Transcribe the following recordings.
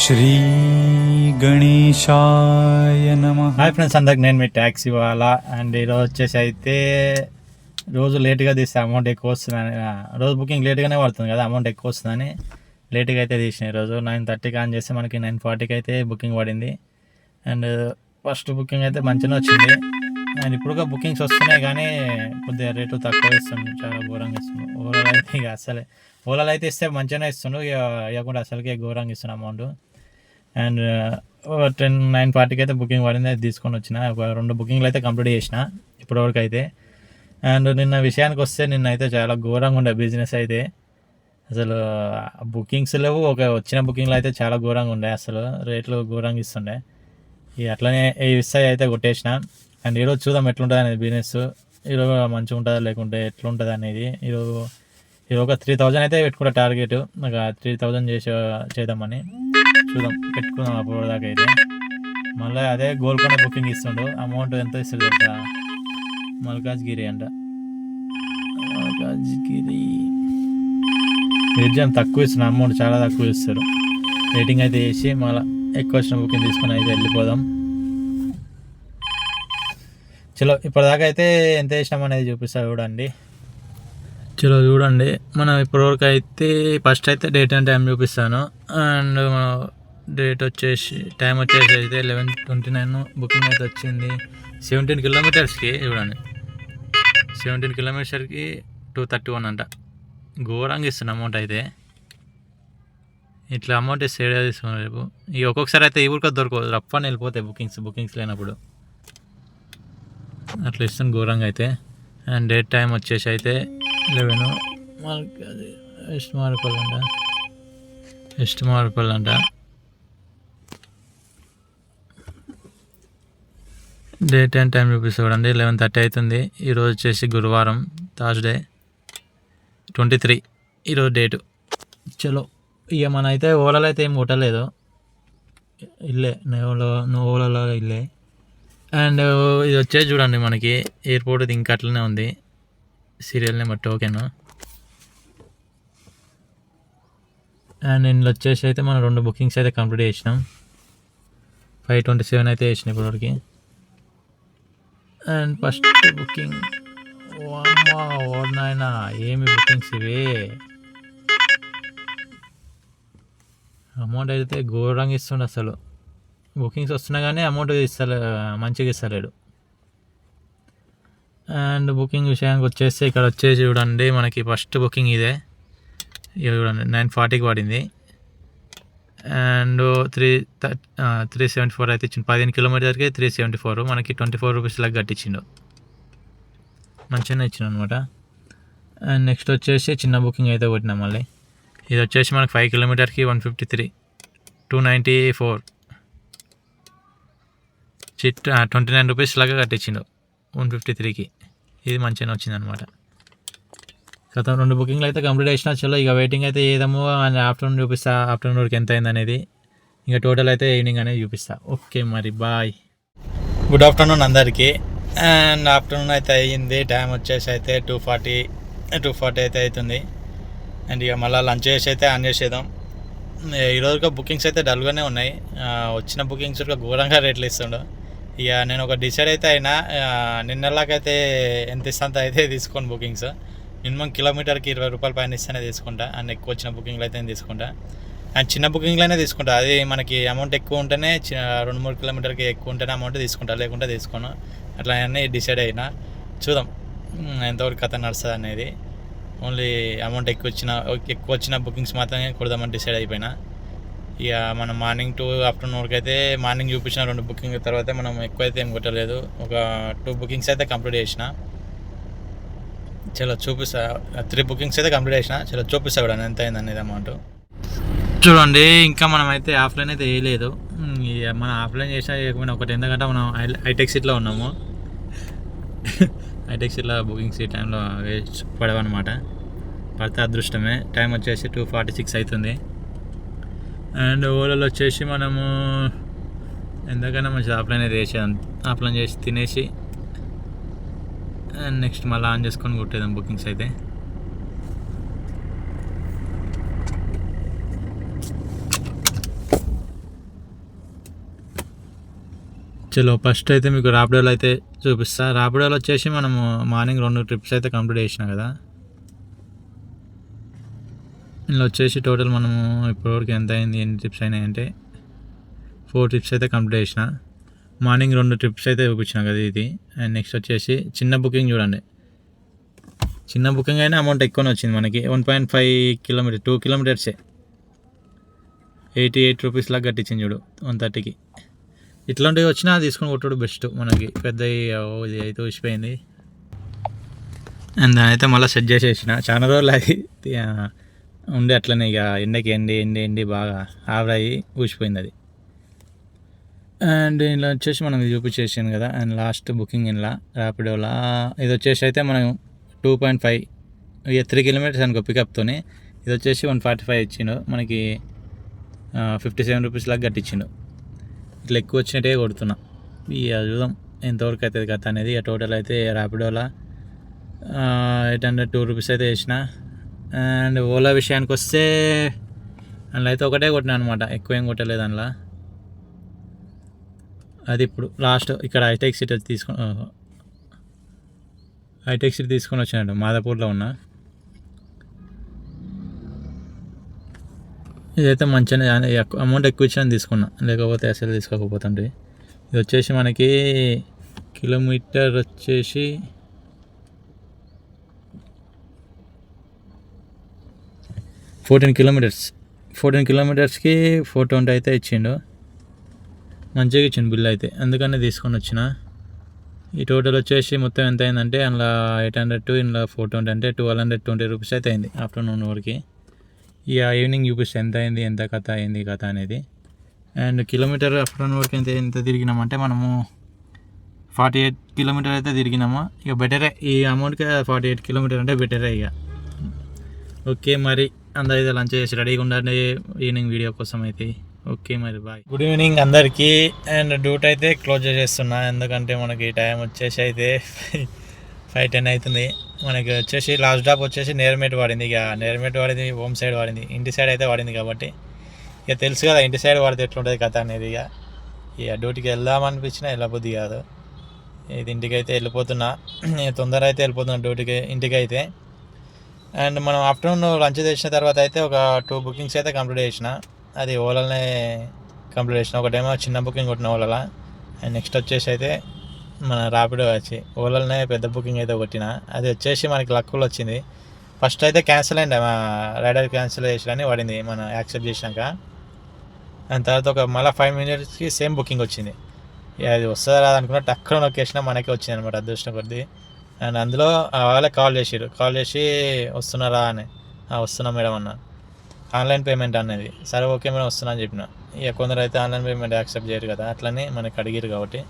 శ్రీ గణేశాయ నమ hi friends అందరికి నేను మీ ట్యాక్సీ వాళ్ళ అండ్ ఈరోజు వచ్చేసి అయితే రోజు లేట్గా తీస్తే అమౌంట్ ఎక్కువ వస్తుందని రోజు బుకింగ్ లేట్గానే పడుతుంది కదా అమౌంట్ ఎక్కువ వస్తుందని లేట్గా అయితే తీసిన ఈరోజు నైన్ థర్టీకి ఆన్ చేస్తే మనకి నైన్ ఫార్టీకి అయితే బుకింగ్ పడింది. అండ్ ఫస్ట్ బుకింగ్ అయితే మంచిగా వచ్చింది. అండ్ ఇప్పుడుగా బుకింగ్స్ వస్తున్నాయి కానీ కొద్దిగా రేటు తక్కువ ఇస్తుంది చాలా ఘోరంగా ఇస్తుంది ఓలాలు అయితే ఇక అసలే ఓలాలు అయితే ఇస్తే మంచిగానే ఇస్తుండ్రు ఇవ్వకుండా అసలుకే ఘోరంగా ఇస్తున్నాం అమౌంట్ అండ్ టెన్ నైన్ ఫార్టీకి అయితే బుకింగ్ పడింది అది తీసుకొని వచ్చిన. ఒక రెండు బుకింగ్లు అయితే కంప్లీట్ చేసిన ఇప్పటివరకు అయితే అండ్ నిన్న విషయానికి వస్తే నిన్న అయితే చాలా ఘోరంగా ఉండే బిజినెస్ అయితే. అసలు బుకింగ్స్ లేవు ఒక వచ్చిన బుకింగ్లు అయితే చాలా ఘోరంగా ఉండే అసలు రేట్లు ఘోరంగా ఇస్తుండే. ఇక అట్లనే ఈ ఇస్తాయి అయితే కొట్టేసిన. అండ్ ఈరోజు చూద్దాం ఎట్లుంటుంది అనేది బిజినెస్. ఈరోజు మంచిగా ఉంటుందా లేకుంటే ఎట్లుంటుంది అనేది ఈరోజు ఇది ఒక త్రీ థౌజండ్ అయితే పెట్టుకుంటా టార్గెట్ నాకు త్రీ థౌజండ్ చేసే చేద్దామని చూద్దాం. పెట్టుకుందాం అప్పుడు దాకా అయితే. మళ్ళీ అదే గోల్కొండ బుకింగ్ ఇస్తుండు. అమౌంట్ ఎంత ఇస్తుంది తెలుసా? మల్కాజ్గిరి అంట. మల్కాజ్గిరి. ఎగ్జామ్ తక్కువ ఇస్తున్న. అమౌంట్ చాలా తక్కువ ఇస్తారు. రేటింగ్ అయితే వేసి మళ్ళీ ఎక్కువ వచ్చిన బుకింగ్ తీసుకొని అయితే వెళ్ళిపోదాం. చలో ఇప్పటిదాకా అయితే ఎంత వేసినాం అనేది చూపిస్తా చూడండి. చలో చూడండి. మనం ఇప్పటివరకు అయితే ఫస్ట్ అయితే డేట్ అండ్ టైం చూపిస్తాను. అండ్ డేట్ వచ్చేసి టైం వచ్చేసి అయితే లెవెన్ ట్వంటీ నైన్ బుకింగ్ అయితే వచ్చింది. సెవెంటీన్ కిలోమీటర్స్కి చూడండి. సెవెంటీన్ కిలోమీటర్స్కి టూ థర్టీ వన్ అంట. ఘోరంగా ఇస్తున్న అమౌంట్ అయితే. ఇట్లా అమౌంట్ ఇస్తే తీసుకున్నాను రేపు. ఇక ఒక్కొక్కసారి అయితే ఈ ఊరికో దొరకదు రఫ్ అని వెళ్ళిపోతాయి బుకింగ్స్ బుకింగ్స్ లేనప్పుడు. అట్లా ఇస్తుంది ఘోరంగా అయితే. అండ్ డేట్ టైం వచ్చేసి అయితే లెవెన్? మనకి అది ఎస్ట్ మారిపోలంట ఎస్ట్ మారిపోలంట డేట్ అండ్ టైం చూపిస్తే చూడండి లెవెన్ థర్టీ అవుతుంది. ఈరోజు వచ్చేసి గురువారం థర్స్డే ట్వంటీ త్రీ. ఈరోజు డేటు. చలో ఇక మన అయితే ఓలాలో అయితే ఏం కొట్టలేదు ఇల్లే ఓలో ఓలాలో ఇల్లే. అండ్ ఇది వచ్చేసి చూడండి మనకి ఎయిర్పోర్ట్ ఇది ఇంకా అట్లనే ఉంది. సీరియల్ నెంబర్ టోకెన్ అండ్ ఇందులో వచ్చేసి అయితే మనం రెండు బుకింగ్స్ అయితే కంప్లీట్ చేసినాం. ఫైవ్ ట్వంటీ సెవెన్ అయితే వేసినాయి ఇప్పటివరకు. అండ్ ఫస్ట్ బుకింగ్ అమ్మా ఏమి బుకింగ్స్ ఇవి? అమౌంట్ అయితే ఘోరంగా ఇస్తుండే అసలు. బుకింగ్స్ వస్తున్నా కానీ అమౌంట్ ఇస్తా మంచిగా ఇస్తలేడు. అండ్ బుకింగ్ విషయానికి వచ్చేస్తే ఇక్కడ వచ్చేసి చూడండి మనకి ఫస్ట్ బుకింగ్ ఇదే. ఇది చూడండి నైన్ ఫార్టీకి పడింది. And three three seventy four అయితే ఇచ్చింది పదిహేను కిలోమీటర్కి త్రీ సెవెంటీ ఫోర్ మనకి ట్వంటీ ఫోర్ రూపీస్ లాగా కట్టించిండు. మంచిగానే ఇచ్చిండు అనమాట అండ్ నెక్స్ట్ వచ్చేసి చిన్న బుకింగ్ అయితే కొట్టినాం మళ్ళీ. ఇది వచ్చేసి మనకి ఫైవ్ కిలోమీటర్కి one fifty three two ninety four chit twenty nine rupees లాగా కట్టించిండు. వన్ ఫిఫ్టీ త్రీకి ఇది మంచిగానే వచ్చింది అనమాట గత రెండు బుకింగ్లు అయితే కంప్లీట్ చేసిన చలో ఇక వెయిటింగ్ అయితే ఏదేమో అండ్ ఆఫ్టర్నూన్ చూపిస్తా ఆఫ్టర్నూన్ వరకు ఎంత అయింది అనేది. ఇంకా టోటల్ అయితే ఈవినింగ్ అనేది చూపిస్తా. ఓకే మరి బాయ్ గుడ్ ఆఫ్టర్నూన్ అందరికీ. అండ్ ఆఫ్టర్నూన్ అయితే అయ్యింది. టైం వచ్చేసి అయితే టూ ఫార్టీ టూ ఫార్టీ అయితే అవుతుంది. అండ్ ఇక మళ్ళీ లంచ్ చేసి అయితే ఆన్ చేసేద్దాం. ఈరోజు బుకింగ్స్ అయితే డల్గానే ఉన్నాయి. వచ్చిన బుకింగ్స్ కూడా ఘోరంగా రేట్లు ఇస్తుండు. ఇక నేను ఒక డిసైడ్ అయితే అయినా ఆ, నిన్నలాగైతే ఎంత ఇస్తాంత అయితే తీసుకోను బుకింగ్స్. మినిమం కిలోమీటర్కి ఇరవై రూపాయల పైన ఇస్తేనే తీసుకుంటా. అండ్ ఎక్కువ వచ్చిన బుకింగ్లు అయితే నేను తీసుకుంటా. అండ్ చిన్న బుకింగ్లోనే తీసుకుంటా. అది మనకి అమౌంట్ ఎక్కువ ఉంటేనే చి- రెండు మూడు కిలోమీటర్కి ఎక్కువ ఉంటేనే అమౌంట్ తీసుకుంటా. లేకుంటే తీసుకోను. అట్లా అన్నీ డిసైడ్ అయినా. చూద్దాం. ఎంతవరకు కథ నడుస్తుంది అనేది. ఓన్లీ అమౌంట్ ఎక్కువ వచ్చిన ఎక్కువ వచ్చిన బుకింగ్స్ మాత్రమే కొడదామని డిసైడ్ అయిపోయినా. ఇక మనం మార్నింగ్ టూ ఆఫ్టర్నూన్ వరకు అయితే మార్నింగ్ చూపించిన రెండు బుకింగ్ తర్వాత మనం ఎక్కువ అయితే ఏం కొట్టలేదు. ఒక టూ బుకింగ్స్ అయితే కంప్లీట్ చేసిన. చలో చూపిస్తా. త్రీ బుకింగ్స్ అయితే కంప్లీట్ చేసిన. చలో చూపిస్తా కూడా ఎంత అయింది అనేది అమౌంట్ చూడండి ఇంకా మనం అయితే ఆఫ్లైన్ అయితే వేయలేదు. ఇక మనం ఆఫ్లైన్ చేసినా చేయకపోయినా ఒకటి ఎందుకంటే మనం హైటెక్ సీట్లో ఉన్నాము. హైటెక్ సీట్లో బుకింగ్స్ ఈ టైంలో వేస్ట్ పడవన్నమాట. పడితే అదృష్టమే. టైం వచ్చేసి టూ ఫార్టీ సిక్స్ అవుతుంది. అండ్ ఓలలో వచ్చేసి మనము ఎంతకన్నా మంచిది ఆప్లైన్ చేసే ఆప్లైన్ చేసి తినేసి అండ్ నెక్స్ట్ మళ్ళీ ఆన్ చేసుకొని కొట్టేదాం బుకింగ్స్ అయితే. చలో ఫస్ట్ అయితే మీకు రాపిడోలో అయితే చూపిస్తా. రాపిడోలో వచ్చేసి మనము మార్నింగ్ రెండు ట్రిప్స్ అయితే కంప్లీట్ చేసినాం కదా. ఇందులో వచ్చేసి టోటల్ మనము ఇప్పటివరకు ఎంత అయింది ఎన్ని ట్రిప్స్ అయినాయి అంటే ఫోర్ ట్రిప్స్ అయితే కంప్లీట్ చేసిన. మార్నింగ్ రెండు ట్రిప్స్ అయితే చూపించిన కదా ఇది. అండ్ నెక్స్ట్ వచ్చేసి చిన్న బుకింగ్ చూడండి. చిన్న బుకింగ్ అయినా అమౌంట్ ఎక్కువనే వచ్చింది మనకి. One point five kilometre two కిలోమీటర్సే eighty eight rupees లాగా కట్టించింది చూడు వన్ థర్టీకి ఇట్లాంటివి వచ్చినా తీసుకొని కొట్టుడు బెస్ట్ మనకి. పెద్ద ఇది అయితే వచ్చిపోయింది అండ్ దాని అయితే మళ్ళీ సెట్ చేసేసిన. చాలా రోజులు అది ఉండి అట్లనే ఇక ఎండకి ఎండి ఎండి ఎండి బాగా ఆవిరయ్యి ఊసిపోయింది అది. అండ్ ఇలా వచ్చేసి మనం ఇది చూపించేసాను కదా అండ్ లాస్ట్ బుకింగ్ ఇలా ర్యాపిడోలా ఇది వచ్చేసి అయితే మనం టూ పాయింట్ ఫైవ్ ఇక త్రీ కిలోమీటర్స్ అనుకో పికప్తోనే ఇది వచ్చేసి వన్ ఫార్టీ ఫైవ్ ఇచ్చిండు. మనకి ఫిఫ్టీ సెవెన్ రూపీస్ లాగా కట్టించిండు ఇట్లా ఎక్కువ వచ్చినట్టే కొడుతున్నా. ఇక చూద్దాం ఎంతవరకు అవుతుంది కథ అనేది. ఇక టోటల్ అయితే ర్యాపిడోలా ఎయిట్ హండ్రెడ్ టూ రూపీస్ అయితే వేసిన అండ్ ఓలా విషయానికి వస్తే అందులో అయితే ఒకటే కొట్టినా అనమాట ఎక్కువ ఏం కొట్టలేదు అందులో. అది ఇప్పుడు లాస్ట్ ఇక్కడ హైటెక్ సిటీ తీసుకొని హైటెక్ సిటీ తీసుకొని వచ్చినట్టు మాదాపూర్లో ఉన్నా. ఇదైతే మంచిగానే అమౌంట్ ఎక్కువ ఇచ్చిన తీసుకున్నా. లేకపోతే అసలు తీసుకోకపోతుంటే ఇది వచ్చేసి మనకి కిలోమీటర్ వచ్చేసి ఫోర్టీన్ కిలోమీటర్స్. ఫోర్టీన్ కిలోమీటర్స్కి ఫోర్ ట్వంటీ అయితే ఇచ్చిండు. మంచిగా ఇచ్చిండు బిల్ అయితే. అందుకనే తీసుకొని వచ్చిన? ఈ టోటల్ వచ్చేసి మొత్తం ఎంత అయిందంటే అందులో ఎయిట్ హండ్రెడ్ టు ఇందులో ఫోర్ ట్వంటీ అంటే ట్వెల్వ్ హండ్రెడ్ ట్వంటీ రూపీస్ అయితే అయింది ఆఫ్టర్నూన్ వరకు. ఇక ఈవినింగ్ చూపిస్తే ఎంత అయింది ఎంత కథ అయింది కథ అనేది. అండ్ కిలోమీటర్ ఆఫ్టర్నూన్ వరకు ఎంత ఎంత తిరిగినామంటే మనము ఫార్టీ ఎయిట్ కిలోమీటర్ అయితే తిరిగినాము. ఇక బెటరే ఈ అమౌంట్కి ఫార్టీ ఎయిట్ కిలోమీటర్ అంటే బెటరే ఇక. ఓకే మరి. అందరైతే లంచ్ చేసి రెడీగా ఉండండి. ఈవినింగ్ వీడియో కోసం అయితే. ఓకే మరి బాయ్. గుడ్ ఈవినింగ్ అందరికీ. అండ్ డ్యూటీ అయితే క్లోజ్ చేస్తున్నా. ఎందుకంటే మనకి టైం వచ్చేసి అయితే ఫైవ్ టెన్ అవుతుంది. మనకి వచ్చేసి లాస్ట్ డ్రాప్ వచ్చేసి నేర్మేట్ వాడింది. ఇక నేర్మేట్ వాడింది హోమ్ సైడ్ వాడింది. ఇంటి సైడ్ అయితే వాడింది కాబట్టి ఇక తెలుసు కదా ఇంటి సైడ్ వాడితే ఎట్లుంటుంది కథ అనేది ఇక. ఇక డ్యూటీకి వెళ్దామనిపించినా వెళ్ళబుద్ధి కాదు. ఇది ఇంటికి అయితే వెళ్ళిపోతున్నా తొందర అయితే వెళ్ళిపోతున్నా డ్యూటీకి ఇంటికి అయితే అండ్ మనం ఆఫ్టర్నూన్ లంచ్ చేసిన తర్వాత అయితే ఒక టూ బుకింగ్స్ అయితే కంప్లీట్ చేసిన. అది ఓలానే కంప్లీట్ చేసిన. ఒకటేమో చిన్న బుకింగ్ కొట్టిన ఓలా అండ్ నెక్స్ట్ వచ్చేసి అయితే మన ర్యాపిడో వచ్చి ఓలానే పెద్ద బుకింగ్ అయితే కొట్టిన. అది వచ్చేసి మనకి లక్కులు వచ్చింది. ఫస్ట్ అయితే క్యాన్సిల్ అయింది. మా రైడర్ క్యాన్సిల్ చేసినని పడింది. మనం యాక్సెప్ట్ చేసినాక. దాని తర్వాత ఒక మళ్ళీ ఫైవ్ మినిట్స్కి సేమ్ బుకింగ్ వచ్చింది. అది వస్తుందా రాదు అనుకున్నా టక్కున మనకే వచ్చింది అనమాట అదృష్టం కొద్దీ. అండ్ అందులో వాళ్ళే కాల్ చేసిరు కాల్ చేసి వస్తున్నారా? అని. వస్తున్నాం మేడం అన్న. ఆన్లైన్ పేమెంట్ అనేది. సరే ఓకే మేడం వస్తున్నా అని చెప్పిన. ఇక కొందరు అయితే ఆన్లైన్ పేమెంట్ యాక్సెప్ట్ చేయరు కదా అట్లనే మనకి అడిగిరు కాబట్టి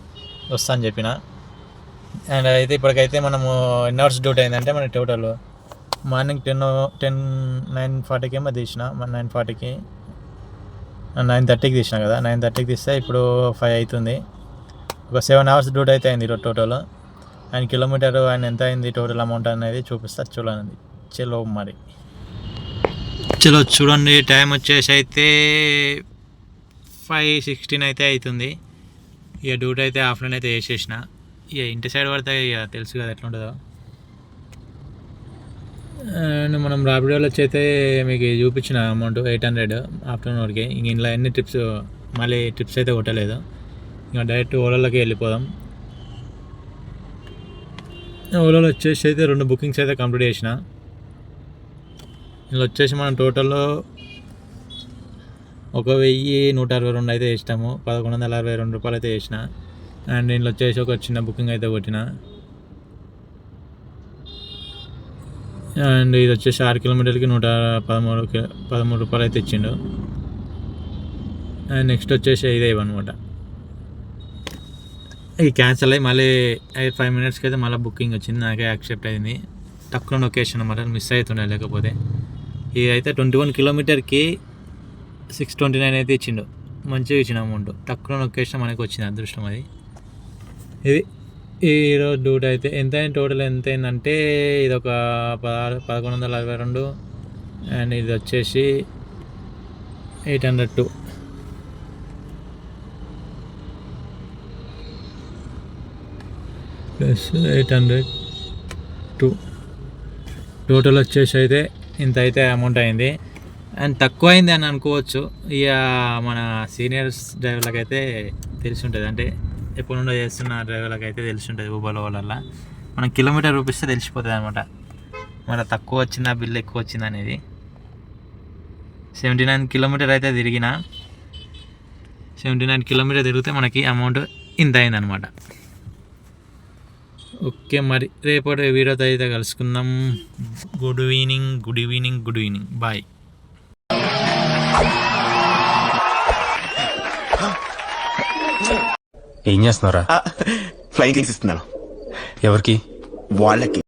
వస్తా అని చెప్పిన. అండ్ అయితే ఇప్పటికైతే మనము ఎన్ని అవర్స్ డ్యూటీ అయిందంటే మన total morning ten ten nine ఫార్టీకి ఏమో తీసిన. మన నైన్ ఫార్టీకి నైన్ థర్టీకి తీసిన కదా. నైన్ థర్టీకి తీస్తే ఇప్పుడు ఫైవ్ అవుతుంది. ఒక సెవెన్ అవర్స్ డ్యూటీ అయితే అయింది ఈరోజు టోటల్. ఆయన కిలోమీటర్ ఆయన ఎంత అయింది టోటల్ అమౌంట్ అనేది చూపిస్తా చూడండి చలో మరి. చలో చూడండి టైం వచ్చేసి అయితే ఫైవ్ సిక్స్టీన్ అయితే అవుతుంది ఇక డ్యూటీ అయితే ఆఫ్లైన్ అయితే వేసేసిన ఇక ఇంటి సైడ్ పడితే ఇక తెలుసు కదా ఎట్లా ఉంటుందో. అండ్ మనం రాపిడోలో వచ్చి అయితే మీకు చూపించిన అమౌంట్ ఎయిట్ హండ్రెడ్ ఆఫ్టర్నూన్ వరకు. ఇంక ఇంట్లో ఎన్ని ట్రిప్స్ మళ్ళీ ట్రిప్స్ అయితే కొట్టలేదు. ఇంకా డైరెక్ట్ ఓలాలోకి వెళ్ళిపోదాం. ఓలాలో వచ్చేసి అయితే రెండు బుకింగ్స్ అయితే కంప్లీట్ చేసిన. ఇందులో వచ్చేసి మనం టోటల్లో ఒక వెయ్యి నూట అరవై రెండు అయితే వేసినాము. పదకొండు వందల అరవై రెండు రూపాయలు అయితే వేసిన. అండ్ దీంట్లో వచ్చేసి ఒక చిన్న బుకింగ్ అయితే కొట్టిన. అండ్ ఇది వచ్చేసి ఆరు కిలోమీటర్కి నూట పదమూడు పదమూడు రూపాయలు అయితే ఇచ్చిండు. అండ్ నెక్స్ట్ వచ్చేసి ఇదే అనమాట ఇది క్యాన్సిల్ అయ్యి మళ్ళీ ఫైవ్ మినిట్స్కి అయితే మళ్ళీ బుకింగ్ వచ్చింది. నాకే యాక్సెప్ట్ అయింది. తక్కువ లొకేషన్ అనమాట మిస్ అవుతుండే లేకపోతే. ఇది అయితే ట్వంటీ వన్ కిలోమీటర్కి సిక్స్ ట్వంటీ నైన్ అయితే ఇచ్చిండు. మంచిగా ఇచ్చిన అమౌంట్ తక్కువ లొకేషన్ మనకి వచ్చింది అదృష్టం అది. ఇది ఈరోజు డ్యూట్ అయితే ఎంత అయింది? టోటల్ ఎంత అయిందంటే ఇది ఒక పదహారు పదకొండు వందల అరవై రెండు. అండ్ ఇది వచ్చేసి eight hundred two plus eight hundred two. Total వచ్చేసి అయితే ఇంత అయితే అమౌంట్ అయింది. అండ్ తక్కువ అయింది అని అనుకోవచ్చు. ఇక మన సీనియర్స్ డ్రైవర్లకు అయితే తెలిసి ఉంటుంది. అంటే ఎప్పటి నుండో చేస్తున్న డ్రైవర్లకు అయితే తెలిసి ఉంటుంది ఊబర్లో వాళ్ళ మనం కిలోమీటర్ రూపిస్తే తెలిసిపోతుంది అనమాట మన తక్కువ వచ్చిందా బిల్ ఎక్కువ వచ్చిందా అనేది. సెవెంటీ నైన్ కిలోమీటర్ అయితే తిరిగిన సెవెంటీ నైన్ కిలోమీటర్ తిరిగితే మనకి అమౌంట్ ఇంత అయిందనమాట ఓకే మరి రేపటి వీడియోతో అయితే కలుసుకుందాం. Good evening good evening good evening bye ఏం చేస్తున్నారా ఫ్లైయింగ్ క్లిక్స్ ఇస్తున్నాను. ఎవరికి? వాళ్ళకి.